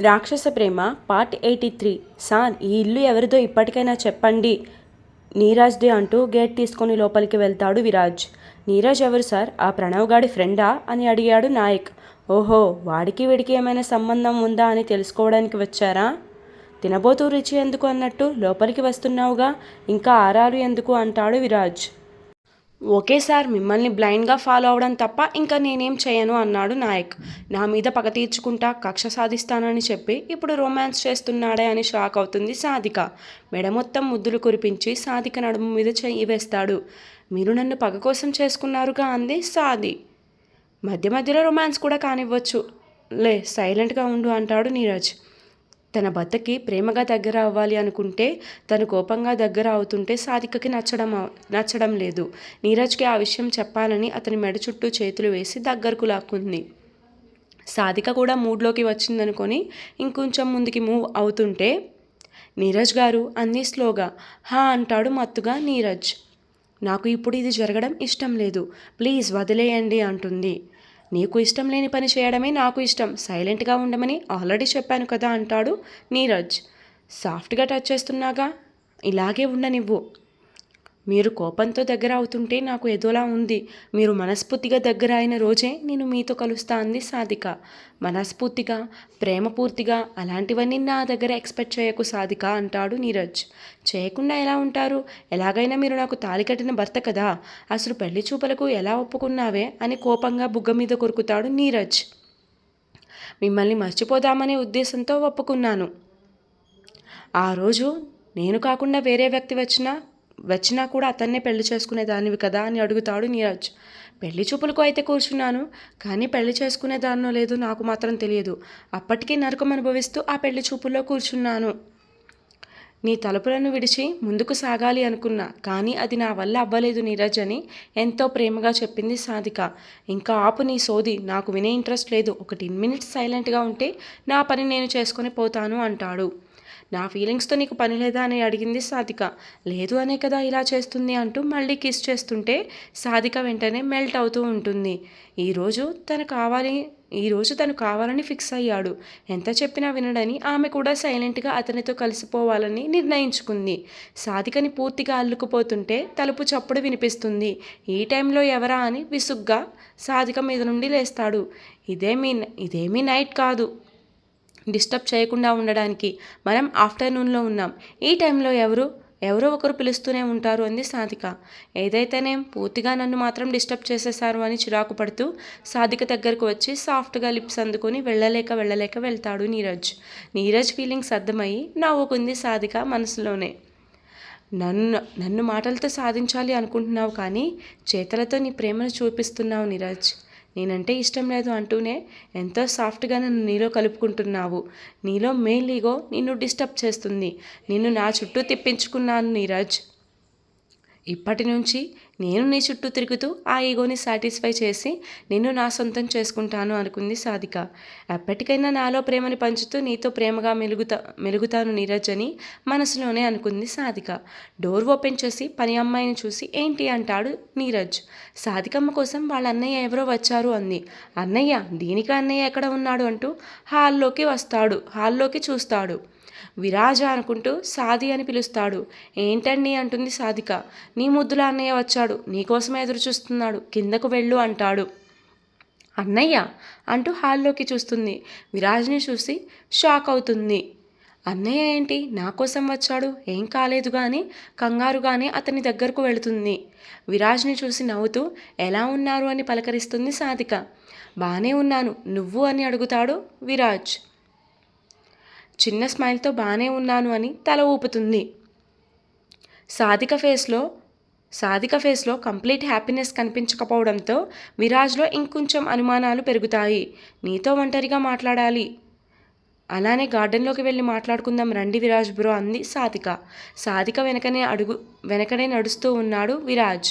Rakshasa Prema part eighty three sir ఈ ఇల్లు ఎవరిదో ఇప్పటికైనా చెప్పండి. నీరాజ్దే అంటూ గేట్ తీసుకొని లోపలికి వెళ్తాడు విరాజ్. నీరాజ్ ఎవరు సార్? ఆ ప్రణవ్ గాడి ఫ్రెండా? అని అడిగాడు నాయక్. ఓహో వాడికి వీడికి ఏమైనా సంబంధం ఉందా అని తెలుసుకోవడానికి వచ్చారా? తినబోతూ రుచి ఎందుకు అన్నట్టు? లోపలికి వస్తున్నావుగా ఇంకా ఆరారు ఎందుకు? అంటాడు విరాజ్. ఓకే సార్ మిమ్మల్ని బ్లైండ్గా ఫాలో అవడం తప్ప ఇంకా నేనేం చేయను అన్నాడు నాయక్. నా మీద పగ తీర్చుకుంటా కక్ష సాధిస్తానని చెప్పి ఇప్పుడు రొమాన్స్ చేస్తున్నాడే అని షాక్ అవుతుంది సాధిక. మెడ మొత్తం ముద్దులు కురిపించి సాధిక నడుము మీద చెయ్యి వేస్తాడు. మీరు నన్ను పగ కోసం చేసుకున్నారుగా అంది సాది. మధ్య మధ్యలో రొమాన్స్ కూడా కానివ్వచ్చు. లే సైలెంట్గా ఉండు అంటాడు నీరజ్. తన భర్తకి ప్రేమగా దగ్గర అవ్వాలి అనుకుంటే తను కోపంగా దగ్గర అవుతుంటే సాధికకి నచ్చడం నచ్చడం లేదు. నీరజ్కి ఆ విషయం చెప్పాలని అతని మెడ చుట్టూ చేతులు వేసి దగ్గరకు లాక్కుంది. సాధిక కూడా మూడ్లోకి వచ్చిందనుకొని ఇంకొంచెం ముందుకి మూవ్ అవుతుంటే నీరజ్ గారు అన్ని స్లోగా. హా అంటాడు మత్తుగా నీరజ్. నాకు ఇప్పుడు ఇది జరగడం ఇష్టం లేదు. ప్లీజ్ వదిలేయండి అంటుంది. నీకు ఇష్టం లేని పని చేయడమే నాకు ఇష్టం. సైలెంట్గా ఉండమని ఆల్రెడీ చెప్పాను కదా అంటాడు నీరజ్. సాఫ్ట్గా టచ్ చేస్తున్నాగా? ఇలాగే ఉండనివ్వు మీరు కోపంతో దగ్గర అవుతుంటే నాకు ఎదోలా ఉంది. మీరు మనస్ఫూర్తిగా దగ్గర అయిన రోజే నేను మీతో కలుస్తా అంది సాధిక. మనస్ఫూర్తిగా ప్రేమపూర్తిగా అలాంటివన్నీ నా దగ్గర ఎక్స్పెక్ట్ చేయకు సాధిక అంటాడు నీరజ్. చేయకుండా ఎలా ఉంటారు? ఎలాగైనా మీరు నాకు తాలి కట్టిన భర్త కదా. అసలు పెళ్ళి చూపలకు ఎలా ఒప్పుకున్నావే అని కోపంగా బుగ్గ మీద కొరుకుతాడు నీరజ్. మిమ్మల్ని మర్చిపోదామనే ఉద్దేశంతో ఒప్పుకున్నాను. ఆ రోజు నేను కాకుండా వేరే వ్యక్తి వచ్చినా వచ్చినా కూడా అతన్నే పెళ్ళి చేసుకునేదానివి కదా అని అడుగుతాడు నీరజ్. పెళ్ళి చూపులకు అయితే కూర్చున్నాను కానీ పెళ్ళి చేసుకునేదాన్నో లేదో నాకు మాత్రం తెలియదు. అప్పటికే నరకం అనుభవిస్తూ ఆ పెళ్ళి చూపుల్లో కూర్చున్నాను. నీ తలుపులను విడిచి ముందుకు సాగాలి అనుకున్నా కానీ అది నా వల్ల అవ్వలేదు నీరజ్ అని ఎంతో ప్రేమగా చెప్పింది సాధిక. ఇంకా ఆపు నీ సోది నాకు వినే ఇంట్రెస్ట్ లేదు. ఒక టెన్ మినిట్స్ సైలెంట్గా ఉంటే నా పని నేను చేసుకొని పోతాను అంటాడు. నా ఫీలింగ్స్తో నీకు పని లేదా అని అడిగింది సాధిక. లేదు అనే కదా ఇలా చేస్తుంది అంటూ మళ్ళీ కిస్ చేస్తుంటే సాధిక వెంటనే మెల్ట్ అవుతూ ఉంటుంది. ఈరోజు తను కావాలి ఈరోజు తను కావాలని ఫిక్స్ అయ్యాడు. ఎంత చెప్పినా వినడని ఆమె కూడా సైలెంట్గా అతనితో కలిసిపోవాలని నిర్ణయించుకుంది. సాధికని పూర్తిగా అల్లుకుపోతుంటే తలుపు చప్పుడు వినిపిస్తుంది. ఈ టైంలో ఎవరా అని విసుగ్గా సాధిక మీద నుండి లేస్తాడు. ఇదేమీ ఇదేమీ నైట్ కాదు. డిస్టర్బ్ చేయకుండా ఉండడానికి. మనం ఆఫ్టర్నూన్లో ఉన్నాం. ఈ టైంలో ఎవరు? ఎవరో ఒకరు పిలుస్తూనే ఉంటారు అంది సాధిక. ఏదైతేనేం పూర్తిగా నన్ను మాత్రం డిస్టర్బ్ చేసేశారు అని చిరాకు పడుతూ సాధిక దగ్గరకు వచ్చి సాఫ్ట్గా లిప్స్ అందుకొని వెళ్ళలేక వెళ్ళలేక వెళ్తాడు నీరజ్. నీరజ్ ఫీలింగ్స్ అర్థమయ్యి నవ్వుకుంది సాధిక మనసులోనే. నన్ను నన్ను మాటలతో సాధించాలి అనుకుంటున్నావు కానీ చేతలతో నీ ప్రేమను చూపిస్తున్నావు నీరజ్. నేనంటే ఇష్టం లేదు అంటూనే ఎంతో సాఫ్ట్గా నన్ను నీలో కలుపుకుంటున్నావు. నీలో మెయిన్ ఈగో నిన్ను డిస్టర్బ్ చేస్తుంది. నిన్ను నా చుట్టూ తిప్పించుకున్నాను నీరజ్. ఇప్పటి నుంచి నేను నీ చుట్టూ తిరుగుతూ ఆ ఈగోని సాటిస్ఫై చేసి నిన్ను నా సొంతం చేసుకుంటాను అనుకుంది సాధిక. ఎప్పటికైనా నాలో ప్రేమని పంచుతూ నీతో ప్రేమగా మెలుగుతా మెలుగుతాను నీరజ్ అని మనసులోనే అనుకుంది సాధిక. డోర్ ఓపెన్ చేసి పని అమ్మాయిని చూసి ఏంటి అంటాడు నీరజ్. సాధికమ్మ కోసం వాళ్ళ అన్నయ్య ఎవరో వచ్చారు అంది. అన్నయ్య దీనికి అన్నయ్య ఎక్కడ ఉన్నాడు అంటూ హాల్లోకి వస్తాడు హాల్లోకి చూస్తాడు. విరాజ అనుకుంటూ సాది అని పిలుస్తాడు. ఏంటండి అంటుంది సాధిక. నీ ముద్దుల అన్నయ్య వచ్చాడు. నీకోసమే ఎదురు చూస్తున్నాడు కిందకు వెళ్ళు అంటాడు. అన్నయ్య అంటూ హాల్లోకి చూస్తుంది. విరాజ్ని చూసి షాక్ అవుతుంది. అన్నయ్య ఏంటి? నా కోసం వచ్చాడు? ఏం కాలేదు కానీ కంగారుగానే అతని దగ్గరకు వెళుతుంది. విరాజ్ని చూసి నవ్వుతూ ఎలా ఉన్నారు అని పలకరిస్తుంది సాధిక. బానే ఉన్నాను. నువ్వు అని అడుగుతాడు విరాజ్. చిన్న స్మైల్తో బాగానే ఉన్నాను అని తల ఊపుతుంది. సాధిక ఫేస్లో సాధిక ఫేస్లో కంప్లీట్ హ్యాపీనెస్ కనిపించకపోవడంతో విరాజ్లో ఇంకొంచెం అనుమానాలు పెరుగుతాయి. నీతో ఒంటరిగా మాట్లాడాలి. అలానే గార్డెన్లోకి వెళ్ళి మాట్లాడుకుందాం రండి విరాజ్ బ్రో అంది సాధిక. సాధిక వెనకనే అడుగు వెనకనే నడుస్తూ ఉన్నాడు విరాజ్.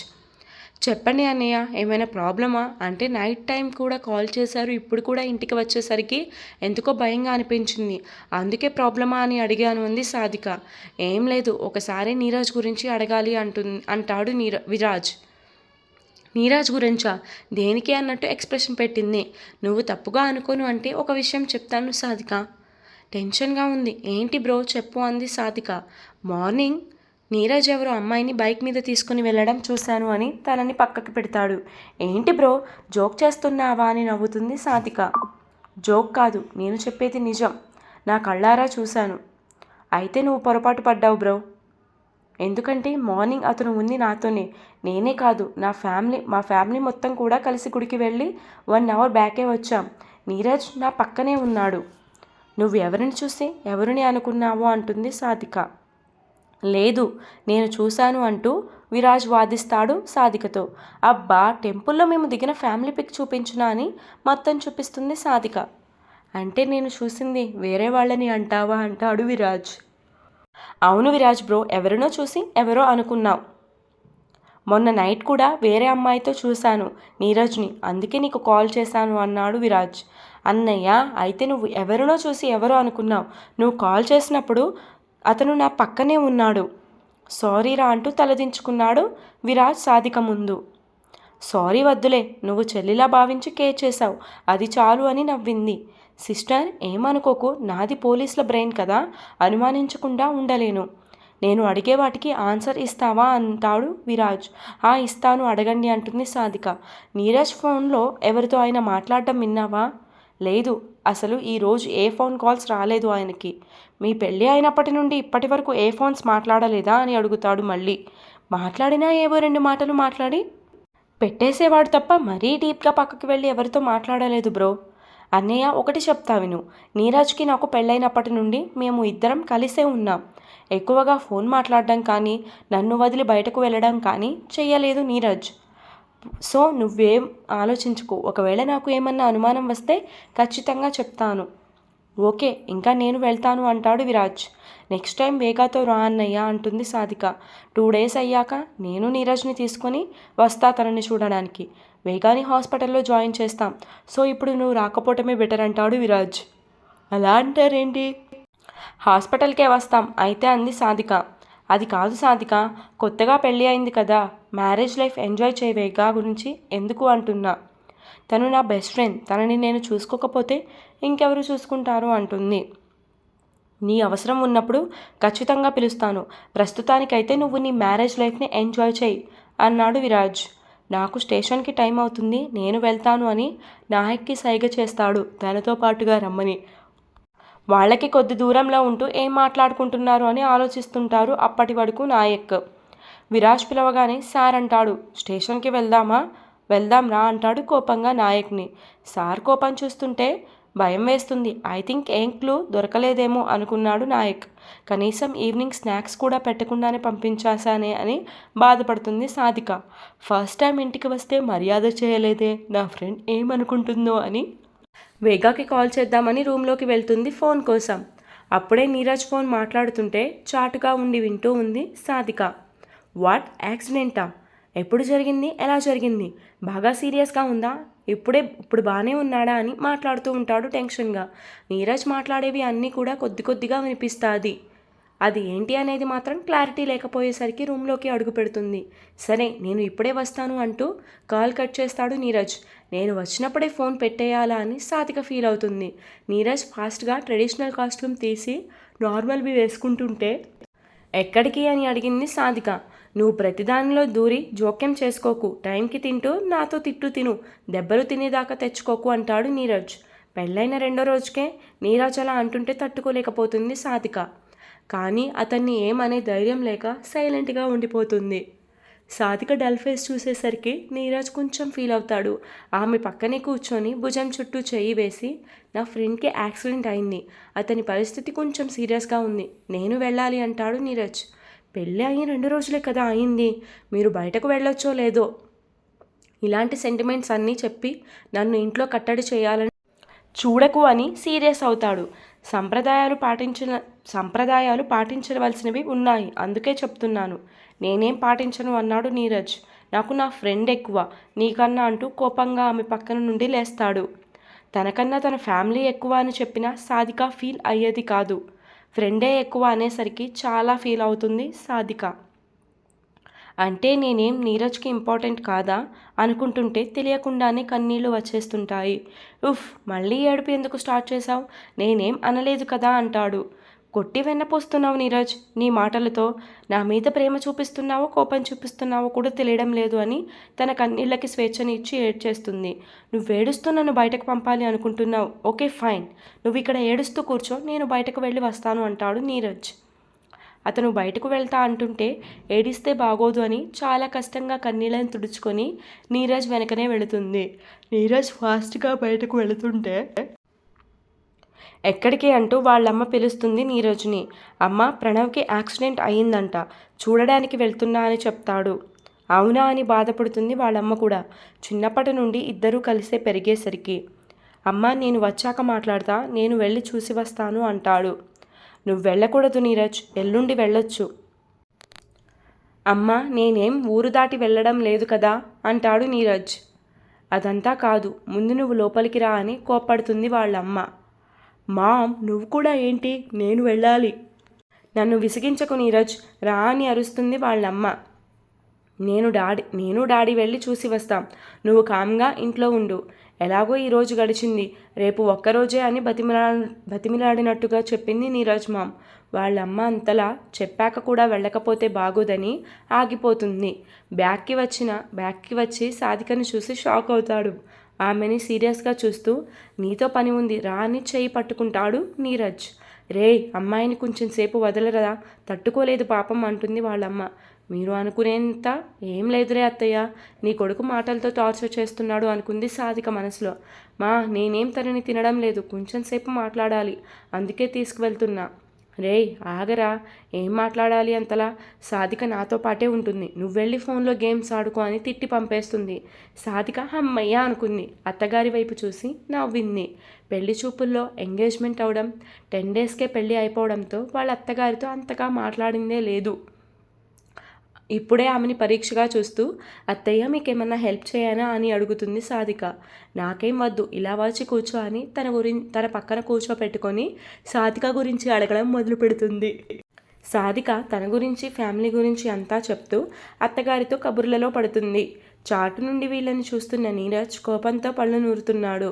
చెప్పండి అన్నయ్య ఏమైనా ప్రాబ్లమా? అంటే నైట్ టైం కూడా కాల్ చేశారు ఇప్పుడు కూడా ఇంటికి వచ్చేసరికి ఎందుకో భయంగా అనిపించింది. అందుకే ప్రాబ్లమా అని అడిగాను అంది సాధిక. ఏం లేదు ఒకసారి నీరజ్ గురించి అడగాలి అంటు అంటాడు నీర విరాజ్. నీరాజ్ గురించా? దేనికి అన్నట్టు ఎక్స్ప్రెషన్ పెట్టింది. నువ్వు తప్పుగా అనుకోను అంటే ఒక విషయం చెప్తాను సాధిక. టెన్షన్గా ఉంది. ఏంటి బ్రో చెప్పు అంది సాధిక. మార్నింగ్ నీరజ్ ఎవరో అమ్మాయిని బైక్ మీద తీసుకుని వెళ్ళడం చూశాను అని తనని పక్కకి పెడతాడు. ఏంటి బ్రో? జోక్ చేస్తున్నావా అని నవ్వుతుంది సాతిక. జోక్ కాదు నేను చెప్పేది నిజం. నా కళ్ళారా చూశాను. అయితే నువ్వు పొరపాటు పడ్డావు బ్రో. ఎందుకంటే మార్నింగ్ అతను ఉంది నాతోనే. నేనే కాదు నా ఫ్యామిలీ మా ఫ్యామిలీ మొత్తం కూడా కలిసి గుడికి వెళ్ళి వన్ అవర్ బ్యాకే వచ్చాం. నీరజ్ నా పక్కనే ఉన్నాడు. నువ్వు ఎవరిని చూసి ఎవరిని అనుకున్నావో? అంటుంది సాధిక లేదు నేను చూశాను అంటూ విరాజ్ వాదిస్తాడు సాధికతో. అబ్బా టెంపుల్లో మేము దిగిన ఫ్యామిలీ పిక్ చూపించునా అని మొత్తం చూపిస్తుంది సాధిక. అంటే నేను చూసింది వేరే వాళ్ళని అంటావా అంటాడు విరాజ్. అవును విరాజ్ బ్రో ఎవరినో చూసి ఎవరో అనుకున్నావు. మొన్న నైట్ కూడా వేరే అమ్మాయితో చూశాను నీరజ్ని. అందుకే నీకు కాల్ చేశాను అన్నాడు విరాజ్. అన్నయ్య అయితే నువ్వు ఎవరినో చూసి ఎవరో అనుకున్నావు. నువ్వు కాల్ చేసినప్పుడు అతను నా పక్కనే ఉన్నాడు. సారీరా అంటూ తలదించుకున్నాడు విరాజ్ సాధిక ముందు సారీ వద్దులే నువ్వు చెల్లిలా భావించి కేర్ చేశావు. అది చాలు అని నవ్వింది. సిస్టర్ ఏమనుకోకు నాది పోలీసుల బ్రెయిన్ కదా అనుమానించకుండా ఉండలేను. నేను అడిగే వాటికి ఆన్సర్ ఇస్తావా అంటాడు విరాజ్. ఆ ఇస్తాను అడగండి అంటుంది సాధిక. నీరజ్ ఫోన్లో ఎవరితో ఆయన మాట్లాడడం విన్నావా? లేదు అసలు ఈరోజు ఏ ఫోన్ కాల్స్ రాలేదు ఆయనకి. మీ పెళ్ళి అయినప్పటి నుండి ఇప్పటి వరకు ఏ ఫోన్స్ మాట్లాడలేదా అని అడుగుతాడు మళ్ళీ. మాట్లాడినా ఏవో రెండు మాటలు మాట్లాడి పెట్టేసేవాడు తప్ప మరీ డీప్గా పక్కకి వెళ్ళి ఎవరితో మాట్లాడలేదు బ్రో. అన్నయ్య ఒకటి చెప్తా విను. నీరాజ్కి నాకు పెళ్ళైనప్పటి నుండి మేము ఇద్దరం కలిసే ఉన్నాం. ఎక్కువగా ఫోన్ మాట్లాడడం కానీ నన్ను వదిలి బయటకు వెళ్ళడం కానీ చెయ్యలేదు నీరజ్. సో నువ్వేం ఆలోచించుకో. ఒకవేళ నాకు ఏమన్నా అనుమానం వస్తే ఖచ్చితంగా చెప్తాను. ఓకే ఇంకా నేను వెళ్తాను అంటాడు విరాజ్. నెక్స్ట్ టైం వేగాతో రా అన్నయ్య అంటుంది సాధిక. టూ డేస్ అయ్యాక నేను నీరజ్ని తీసుకొని వస్తా తనని చూడడానికి. వేగాని హాస్పిటల్లో జాయిన్ చేస్తాం. సో ఇప్పుడు నువ్వు రాకపోవటమే బెటర్ అంటాడు విరాజ్. అలా అంటారేంటి? హాస్పిటల్కే వస్తాం అయితే అంది సాధిక. అది కాదు సాధిక కొత్తగా పెళ్ళి అయింది కదా. మ్యారేజ్ లైఫ్ ఎంజాయ్ చేయవేగా గురించి ఎందుకు అంటున్నా? తను నా బెస్ట్ ఫ్రెండ్ తనని నేను చూసుకోకపోతే ఇంకెవరు చూసుకుంటారు అంటుంది. నీ అవసరం ఉన్నప్పుడు ఖచ్చితంగా పిలుస్తాను. ప్రస్తుతానికైతే నువ్వు నీ మ్యారేజ్ లైఫ్ని ఎంజాయ్ చేయి అన్నాడు విరాజ్. నాకు స్టేషన్కి టైం అవుతుంది నేను వెళ్తాను అని నాయక్కి సైగ చేస్తాడు తనతో పాటుగా రమ్మని. వాళ్ళకి కొద్ది దూరంలో ఉంటూ ఏం మాట్లాడుకుంటున్నారు అని ఆలోచిస్తుంటారు అప్పటి వరకు నాయక్. విరాజ్ పిలవగానే సార్ అంటాడు. స్టేషన్కి వెళ్దామా? వెళ్దాం రా అంటాడు కోపంగా నాయక్ని. సార్ కోపం చూస్తుంటే భయం వేస్తుంది. ఐ థింక్ ఏం క్లూ దొరకలేదేమో అనుకున్నాడు నాయక్. కనీసం ఈవినింగ్ స్నాక్స్ కూడా పెట్టకుండానే పంపించాసానే అని బాధపడుతుంది సాధిక. ఫస్ట్ టైం ఇంటికి వస్తే మర్యాద చేయలేదే నా ఫ్రెండ్ ఏమనుకుంటుందో అని వేగాకి కాల్ చేద్దామని రూమ్లోకి వెళ్తుంది ఫోన్ కోసం. అప్పుడే నీరజ్ ఫోన్ మాట్లాడుతుంటే చాటుగా ఉండి వింటూ ఉంది సాధిక. వాట్? యాక్సిడెంటా? ఎప్పుడు జరిగింది? ఎలా జరిగింది? బాగా సీరియస్గా ఉందా? ఇప్పుడే ఇప్పుడు బాగానే ఉన్నాడా అని మాట్లాడుతూ ఉంటాడు టెన్షన్గా. నీరజ్ మాట్లాడేవి అన్నీ కూడా కొద్ది కొద్దిగా వినిపిస్తుంది. అది ఏంటి అనేది మాత్రం క్లారిటీ లేకపోయేసరికి రూమ్లోకి అడుగు పెడుతుంది. సరే నేను ఇప్పుడే వస్తాను అంటూ కాల్ కట్ చేస్తాడు నీరజ్. నేను వచ్చినప్పుడే ఫోన్ పెట్టేయాలా అని సాతిక ఫీల్ అవుతుంది. నీరజ్ ఫాస్ట్గా ట్రెడిషనల్ కాస్ట్యూమ్ తీసి నార్మల్వి వేసుకుంటుంటే ఎక్కడికి అని అడిగింది సాధిక నువ్వు ప్రతిదానిలో దూరి జోక్యం చేసుకోకు. టైంకి తింటూ నాతో తిట్టు తిను. దెబ్బలు తినేదాకా తెచ్చుకోకు అంటాడు నీరజ్. పెళ్ళైన రెండో రోజుకే నీరజ్ అలా అంటుంటే తట్టుకోలేకపోతుంది సాధిక. కానీ అతన్ని ఏమనే ధైర్యం లేక సైలెంట్గా ఉండిపోతుంది. సాధిక డల్ ఫేస్ చూసేసరికి నీరజ్ కొంచెం ఫీల్ అవుతాడు. ఆమె పక్కనే కూర్చొని భుజం చుట్టూ చెయ్యి వేసి నా ఫ్రెండ్కి యాక్సిడెంట్ అయింది. అతని పరిస్థితి కొంచెం సీరియస్గా ఉంది. నేను వెళ్ళాలి అంటాడు నీరజ్. పెళ్ళి అయ్యి రెండు రోజులే కదా అయింది. మీరు బయటకు వెళ్ళొచ్చో లేదో? ఇలాంటి సెంటిమెంట్స్ అన్నీ చెప్పి నన్ను ఇంట్లో కట్టడి చేయాలని చూడకు అని సీరియస్ అవుతాడు. సంప్రదాయాలు పాటించిన సంప్రదాయాలు పాటించవలసినవి ఉన్నాయి. అందుకే చెప్తున్నాను. నేనేం పాటించను అన్నాడు నీరజ్. నాకు నా ఫ్రెండ్ ఎక్కువ. నీకన్నా అంటూ కోపంగా ఆమె పక్కన నుండి లేస్తాడు. తనకన్నా తన ఫ్యామిలీ ఎక్కువ అని చెప్పినా సాదిక ఫీల్ అయ్యేది కాదు. ఫ్రెండే ఎక్కువ అనేసరికి చాలా ఫీల్ అవుతుంది సాధిక. అంటే నేనేం నీరజ్కి ఇంపార్టెంట్ కాదా? అనుకుంటుంటే తెలియకుండానే కన్నీళ్ళు వచ్చేస్తుంటాయి. ఉఫ్ మళ్ళీ ఏడుపు ఎందుకు స్టార్ట్ చేశావు? నేనేం అనలేదు కదా అంటాడు. కొట్టి వెన్నపోస్తున్నావు నీరజ్. నీ మాటలతో నా మీద ప్రేమ చూపిస్తున్నావో కోపం చూపిస్తున్నావో కూడా తెలియడం లేదు అని తన కన్నీళ్ళకి స్వేచ్ఛని ఇచ్చి ఏడ్చేస్తుంది. నువ్వు ఏడుస్తూ నన్ను బయటకు పంపాలి అనుకుంటున్నావు. Okay fine. నువ్వు ఇక్కడ ఏడుస్తూ కూర్చో నేను బయటకు వెళ్ళి వస్తాను అంటాడు నీరజ్. అతను బయటకు వెళ్తా అంటుంటే ఏడిస్తే బాగోదు అని చాలా కష్టంగా కన్నీళ్ళని తుడుచుకొని నీరజ్ వెనకనే వెళుతుంది. నీరజ్ ఫాస్ట్గా బయటకు వెళుతుంటే ఎక్కడికి అంటూ వాళ్ళమ్మ పిలుస్తుంది నీరజ్ని. అమ్మ ప్రణవ్కి యాక్సిడెంట్ అయిందంట చూడడానికి వెళ్తున్నా అని చెప్తాడు. అవునా అని బాధపడుతుంది వాళ్ళమ్మ కూడా. చిన్నప్పటి నుండి ఇద్దరూ కలిసే పెరిగేసరికి. అమ్మ నేను వచ్చాక మాట్లాడతా నేను వెళ్ళి చూసి వస్తాను అంటాడు. నువ్వు వెళ్ళకూడదు నీరజ్ ఎల్లుండి వెళ్ళొచ్చు. అమ్మా నేనేం ఊరు దాటి వెళ్ళడం లేదు కదా అంటాడు నీరజ్. అదంతా కాదు ముందు నువ్వు లోపలికి రా అని కోప్పడుతుంది వాళ్ళమ్మ. మామ్ నువ్వు కూడా ఏంటి? నేను వెళ్ళాలి. నన్ను విసిగించకు నీరజ్. రా అని అరుస్తుంది వాళ్ళమ్మ. నేను డాడీ నేను డాడీ వెళ్ళి చూసి వస్తాం. నువ్వు కామ్గా ఇంట్లో ఉండు. ఎలాగో ఈరోజు గడిచింది. రేపు ఒక్కరోజే అని బతిమిలా బతిమిలాడినట్టుగా చెప్పింది నీరజ్ మామ్. వాళ్ళమ్మ అంతలా చెప్పాక కూడా వెళ్ళకపోతే బాగోదని ఆగిపోతుంది. బ్యాక్కి వచ్చిన బ్యాక్కి వచ్చి సాధికను చూసి షాక్ అవుతాడు. ఆమెని సీరియస్గా చూస్తూ నీతో పని ఉంది రా అని చేయి పట్టుకుంటాడు నీరజ్. రే అమ్మాయిని కొంచెం సేపు వదలరా తట్టుకోలేదు పాపం అంటుంది వాళ్ళమ్మ. మీరు అనుకునేంత ఏం లేదురే అత్తయ్య నీ కొడుకు మాటలతో టార్చర్ చేస్తున్నాడు అనుకుంది సాధిక మనసులో. మా నేనేం తనని తినడం లేదు కొంచెం సేపు మాట్లాడాలి అందుకే తీసుకువెళ్తున్నా. రేయ్ ఆగరా. ఏం మాట్లాడాలి అంతలా? సాధిక నాతో పాటే ఉంటుంది. నువ్వు వెళ్ళి ఫోన్లో గేమ్స్ ఆడుకో అని తిట్టి పంపేస్తుంది. సాధిక అమ్మయ్య అనుకుంది. అత్తగారి వైపు చూసి నవ్వింది. పెళ్ళి చూపుల్లో ఎంగేజ్మెంట్ అవడం టెన్ డేస్కే పెళ్ళి అయిపోవడంతో వాళ్ళ అత్తగారితో అంతగా మాట్లాడిందే లేదు. ఇప్పుడే ఆమెని పరీక్షగా చూస్తూ అత్తయ్య మీకేమన్నా హెల్ప్ చేయనా? అని అడుగుతుంది సాధిక. నాకేం వద్దు ఇలా వచ్చి కూర్చో అని తన గురి తన పక్కన కూర్చోపెట్టుకొని సాధిక గురించి అడగడం మొదలు పెడుతుంది. సాధిక తన గురించి ఫ్యామిలీ గురించి అంతా చెప్తూ అత్తగారితో కబుర్లలో పడుతుంది. చాటు నుండి వీళ్ళని చూస్తున్న నీరజ్ కోపంతో పళ్ళు నూరుతున్నాడు.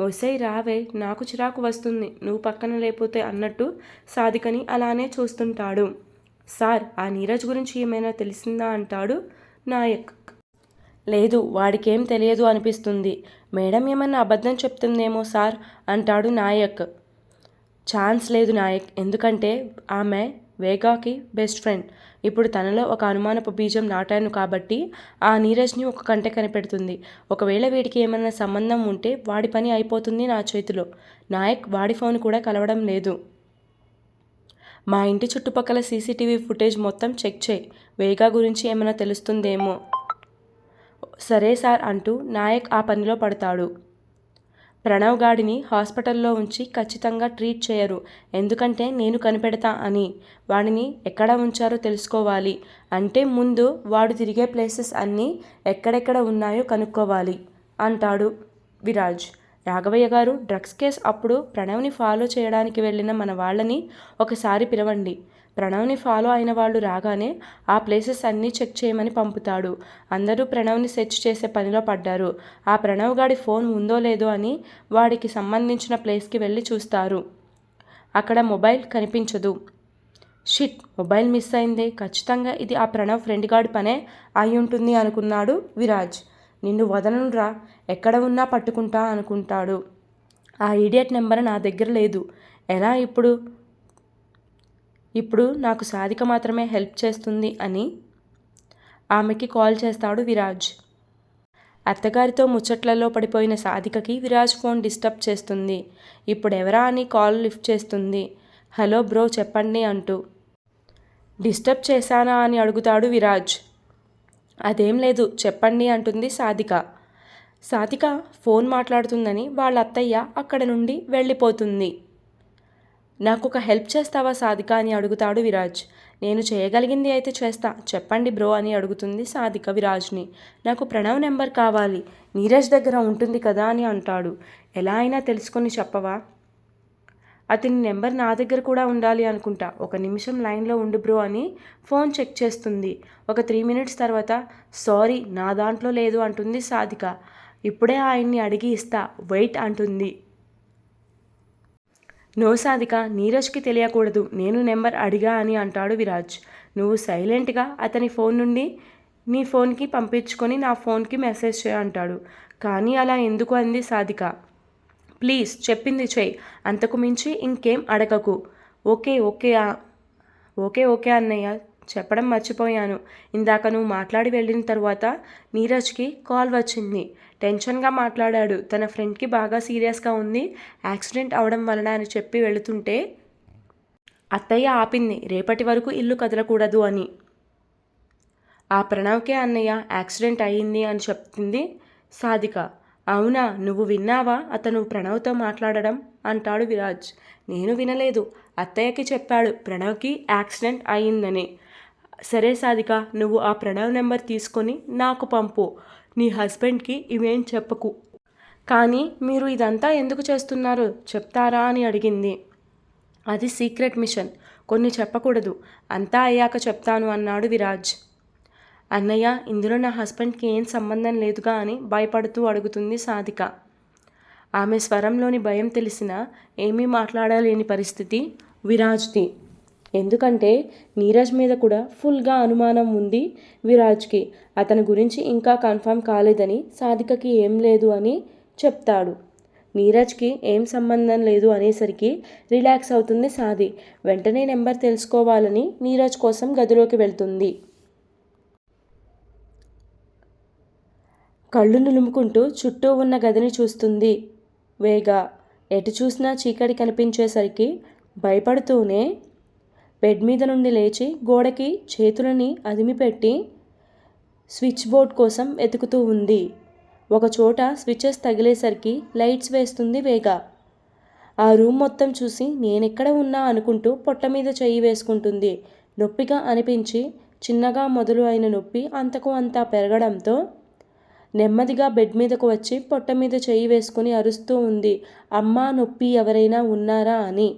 ఒసై రావే నాకు చిరాకు వస్తుంది. నువ్వు పక్కన లేకపోతే అన్నట్టు సాధికని అలానే చూస్తుంటాడు. సార్ ఆ నీరజ్ గురించి ఏమైనా తెలిసిందా? అంటాడు నాయక్. లేదు వాడికేం తెలియదు అనిపిస్తుంది. మేడం ఏమన్నా అబద్ధం చెప్తుందేమో సార్ అంటాడు నాయక్. ఛాన్స్ లేదు నాయక్ ఎందుకంటే ఆమె వేగాకి బెస్ట్ ఫ్రెండ్. ఇప్పుడు తనలో ఒక అనుమానపు బీజం నాటాను కాబట్టి ఆ నీరజ్ని ఒక కంటె కనిపెడుతుంది. ఒకవేళ వీడికి ఏమైనా సంబంధం ఉంటే వాడి పని అయిపోతుంది నా చేతిలో. నాయక్ వాడి ఫోన్ కూడా కలవడం లేదు. మా ఇంటి చుట్టుపక్కల సీసీటీవీ ఫుటేజ్ మొత్తం చెక్ చేయి. వేగా గురించి ఏమైనా తెలుస్తుందేమో. సరే సార్ అంటూ నాయక్ ఆ పనిలో పడతాడు. ప్రణవ్ గాడిని హాస్పిటల్లో ఉంచి ఖచ్చితంగా ట్రీట్ చేయరు. ఎందుకంటే నేను కనిపెడతా అని. వాడిని ఎక్కడ ఉంచారో తెలుసుకోవాలి. అంటే ముందు వాడు తిరిగే ప్లేసెస్ అన్నీ ఎక్కడెక్కడ ఉన్నాయో కనుక్కోవాలి అంటాడు విరాజ్. రాఘవయ్య గారు డ్రగ్స్ కేస్ అప్పుడు ప్రణవ్ని ఫాలో చేయడానికి వెళ్ళిన మన వాళ్ళని ఒకసారి పిలవండి. ప్రణవ్ని ఫాలో అయిన వాళ్ళు రాగానే ఆ ప్లేసెస్ అన్నీ చెక్ చేయమని పంపుతాడు. అందరూ ప్రణవ్ని సెర్చ్ చేసే పనిలో పడ్డారు. ఆ ప్రణవ్ గాడి ఫోన్ ఉందో లేదో అని వాడికి సంబంధించిన ప్లేస్కి వెళ్ళి చూస్తారు. అక్కడ మొబైల్ కనిపించదు. షిట్ మొబైల్ మిస్ అయిందే. ఖచ్చితంగా ఇది ఆ ప్రణవ్ ఫ్రెండ్ గాడి పనే అయి ఉంటుంది అనుకున్నాడు విరాజ్. నిన్ను వదలనురా. ఎక్కడ ఉన్నా పట్టుకుంటా అనుకుంటాడు. ఆ ఈడియట్ నెంబర్ నా దగ్గర లేదు. ఎలా ఇప్పుడు? ఇప్పుడు నాకు సాధిక మాత్రమే హెల్ప్ చేస్తుంది అని ఆమెకి కాల్ చేస్తాడు విరాజ్. అత్తగారితో ముచ్చట్లలో పడిపోయిన సాధికకి విరాజ్ ఫోన్ డిస్టర్బ్ చేస్తుంది. ఇప్పుడు ఎవరా అని కాల్ లిఫ్ట్ చేస్తుంది. హలో బ్రో చెప్పండి అంటూ. డిస్టర్బ్ చేశానా అని అడుగుతాడు విరాజ్. అదేం లేదు చెప్పండి అంటుంది సాధిక. సాధిక ఫోన్ మాట్లాడుతుందని వాళ్ళ అత్తయ్య అక్కడ నుండి వెళ్ళిపోతుంది. నాకు ఒక హెల్ప్ చేస్తావా సాధిక అని అడుగుతాడు విరాజ్. నేను చేయగలిగింది అయితే చేస్తా చెప్పండి బ్రో అని అడుగుతుంది సాధిక విరాజ్ని. నాకు ప్రణవ్ నెంబర్ కావాలి నీరజ్ దగ్గర ఉంటుంది కదా అని అంటాడు. ఎలా అయినా తెలుసుకొని చెప్పవా? అతని నెంబర్ నా దగ్గర కూడా ఉండాలి అనుకుంటా. ఒక నిమిషం లైన్లో ఉండు బ్రో అని ఫోన్ చెక్ చేస్తుంది. ఒక త్రీ మినిట్స్ తర్వాత సారీ నా దాంట్లో లేదు అంటుంది సాధిక. ఇప్పుడే ఆయన్ని అడిగి ఇస్తా వెయిట్ అంటుంది. నో సాధిక నీరజ్కి తెలియకూడదు. నేను నెంబర్ అడిగా అని అంటాడు విరాజ్. నువ్వు సైలెంట్గా అతని ఫోన్ నుండి నీ ఫోన్కి పంపించుకొని నా ఫోన్కి మెసేజ్ చేయ అంటాడు. కానీ అలా ఎందుకు అంది సాధిక. ప్లీజ్ చెప్పింది చేయి. అంతకు మించి ఇంకేం అడగకు. ఓకే ఓకే ఆ- ఓకే ఓకే అన్నయ్య చెప్పడం మర్చిపోయాను. ఇందాక నువ్వు మాట్లాడి వెళ్ళిన తర్వాత నీరజ్కి కాల్ వచ్చింది. టెన్షన్గా మాట్లాడాడు. తన ఫ్రెండ్కి బాగా సీరియస్గా ఉంది. యాక్సిడెంట్ అవడం వలన అని చెప్పి వెళుతుంటే అత్తయ్య ఆపింది. రేపటి వరకు ఇల్లు కదలకూడదు అని. ఆ ప్రణవ్కే అన్నయ్య యాక్సిడెంట్ అయ్యింది అని చెప్తుంది సాధిక. అవునా నువ్వు విన్నావా? అతను ప్రణవ్తో మాట్లాడడం? అంటాడు విరాజ్. నేను వినలేదు. అత్తయ్యకి చెప్పాడు. ప్రణవ్కి యాక్సిడెంట్ అయిందని సరే సాధిక నువ్వు ఆ ప్రణవ్ నెంబర్ తీసుకొని నాకు పంపు. నీ హస్బెండ్కి ఇవేం చెప్పకు. కానీ మీరు ఇదంతా ఎందుకు చేస్తున్నారు? చెప్తారా అని అడిగింది. అది సీక్రెట్ మిషన్. కొన్ని చెప్పకూడదు. అంతా అయ్యాక చెప్తాను అన్నాడు విరాజ్. అన్నయ్య ఇందులో నా హస్బెండ్కి ఏం సంబంధం లేదుగా అని భయపడుతూ అడుగుతుంది సాధిక. ఆమె స్వరంలోని భయం తెలిసిన ఏమీ మాట్లాడలేని పరిస్థితి విరాజ్ది ఎందుకంటే నీరజ్ మీద కూడా ఫుల్గా అనుమానం ఉంది విరాజ్కి. అతని గురించి ఇంకా కన్ఫర్మ్ కాలేదని సాధికకి ఏం లేదు అని చెప్తాడు. నీరజ్కి ఏం సంబంధం లేదు అనేసరికి రిలాక్స్ అవుతుంది సాది వెంటనే నెంబర్ తెలుసుకోవాలని నీరజ్ కోసం గదిలోకి వెళ్తుంది. కళ్ళు నులుముకుంటూ చుట్టూ ఉన్న గదిని చూస్తుంది. వేగా ఎటు చూసినా చీకటి కనిపించేసరికి భయపడుతూనే బెడ్ మీద నుండి లేచి గోడకి చేతులని అదిమిపెట్టి స్విచ్ బోర్డ్ కోసం వెతుకుతూ ఉంది. ఒక చోట స్విచెస్ తగిలేసరికి లైట్స్ వేస్తుంది వేగా. ఆ రూమ్ మొత్తం చూసి నేనెక్కడ ఉన్నా అనుకుంటూ పొట్ట మీద చెయ్యి వేసుకుంటుంది. నొప్పిగా అనిపించి చిన్నగా మొదలు అయిన నొప్పి అంతకు అంతా పెరగడంతో నెమ్మదిగా బెడ్ మీదకు వచ్చి పొట్ట మీద చెయ్యి వేసుకుని అరుస్తూ ఉంది అమ్మా నొప్పి ఎవరైనా ఉన్నారా? అని.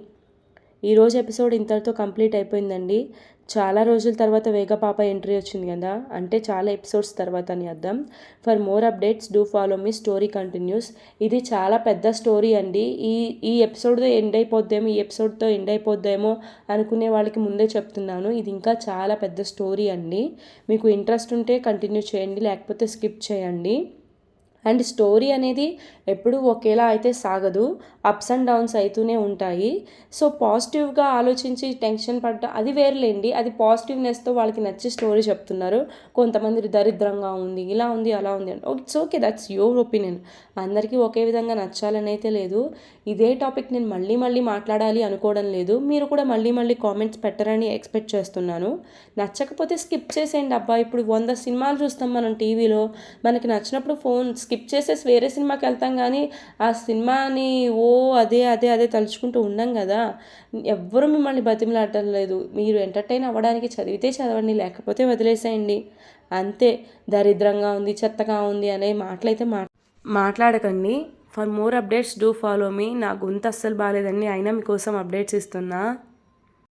ఈరోజు ఎపిసోడ్ ఇంతటితో కంప్లీట్ అయిపోయిందండి. చాలా రోజుల తర్వాత వేగ పాప ఎంట్రీ వచ్చింది కదా. అంటే చాలా ఎపిసోడ్స్ తర్వాత అని అర్థం. For more updates do follow me story continues. ఇది చాలా పెద్ద స్టోరీ అండి. ఈ ఈ ఎపిసోడ్తో ఎండ్ అయిపోద్దేమో ఈ ఎపిసోడ్తో ఎండ్ అయిపోద్దేమో అనుకునే వాళ్ళకి ముందే చెప్తున్నాను. ఇది ఇంకా చాలా పెద్ద స్టోరీ అండి. మీకు ఇంట్రెస్ట్ ఉంటే కంటిన్యూ చేయండి లేకపోతే స్కిప్ చేయండి. అండ్ స్టోరీ అనేది ఎప్పుడూ ఒకేలా అయితే సాగదు. అప్స్ అండ్ డౌన్స్ అవుతూనే ఉంటాయి. సో పాజిటివ్గా ఆలోచించి టెన్షన్ పడ్డ అది వేరులేండి. అది పాజిటివ్నెస్తో వాళ్ళకి నచ్చే స్టోరీ చెప్తున్నారు. కొంతమంది దరిద్రంగా ఉంది ఇలా ఉంది అలా ఉంది అంటే. It's okay that's your opinion. అందరికీ ఒకే విధంగా నచ్చాలని అయితే లేదు. ఇదే టాపిక్ నేను మళ్ళీ మళ్ళీ మాట్లాడాలి అనుకోవడం లేదు. మీరు కూడా మళ్ళీ మళ్ళీ కామెంట్స్ పెట్టరని ఎక్స్పెక్ట్ చేస్తున్నాను. నచ్చకపోతే స్కిప్ చేసేయండి అబ్బా. ఇప్పుడు వంద సినిమాలు చూస్తాం మనం టీవీలో. మనకి నచ్చినప్పుడు ఫోన్ స్కిప్ చేసేసి వేరే సినిమాకి వెళ్తాం కానీ ఆ సినిమాని ఓ అదే అదే అదే తలుచుకుంటూ ఉండం కదా. ఎవ్వరూ మిమ్మల్ని బతిమలాడటం లేదు మీరు ఎంటర్టైన్ అవ్వడానికి చదివితే చదవండి లేకపోతే వదిలేసేయండి. అంతే. దరిద్రంగా ఉంది చెత్తగా ఉంది అనే మాటలైతే మా మాట్లాడకండి. For more updates do follow me. నా గొంతు అస్సలు బాగాలేదండి. అయినా మీకోసం అప్డేట్స్ ఇస్తున్నా.